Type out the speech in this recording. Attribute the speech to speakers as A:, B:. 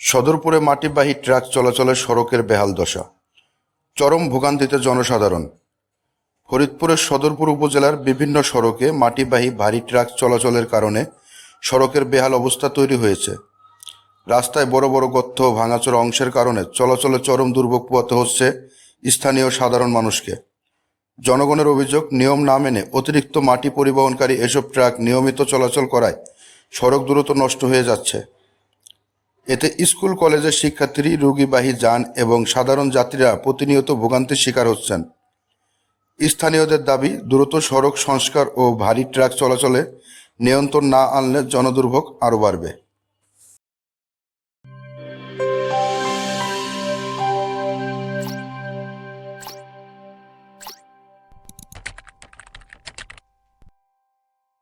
A: সদরপুরে মাটিবাহী truck চলাচলের সড়কের বেহাল দশা। চরম ভোগান্তিতে জনসাধারণ। ফরিদপুরের সদরপুর উপজেলার বিভিন্ন সড়কে মাটিবাহী ভারী ট্রাক চলাচলের কারণে সড়কের বেহাল অবস্থা তৈরি হয়েছে। রাস্তায় বড় বড় গর্ত ভাঙাচোরা অংশের কারণে চলাচলে চরম দুর্ভোগ পোয়াতে হচ্ছে স্থানীয় সাধারণ মানুষকে। জনগণের অভিযোগ, নিয়ম না মেনে অতিরিক্ত মাটি পরিবহনকারী এসব ট্রাক নিয়মিত চলাচল করায় সড়ক দ্রুত নষ্ট হয়ে যাচ্ছে। এতে স্কুল, কলেজের শিক্ষার্থী, রোগীবাহী, যান এবং সাধারণ যাত্রীরা প্রতিনিয়ত ভোগান্তির শিকার হচ্ছেন। স্থানীয়দের দাবি, দ্রুত সড়ক সংস্কার ও ভারী ট্রাক চলাচলে নিয়ন্ত্রণ না আনলে জনদুর্ভোগ আরও বাড়বে।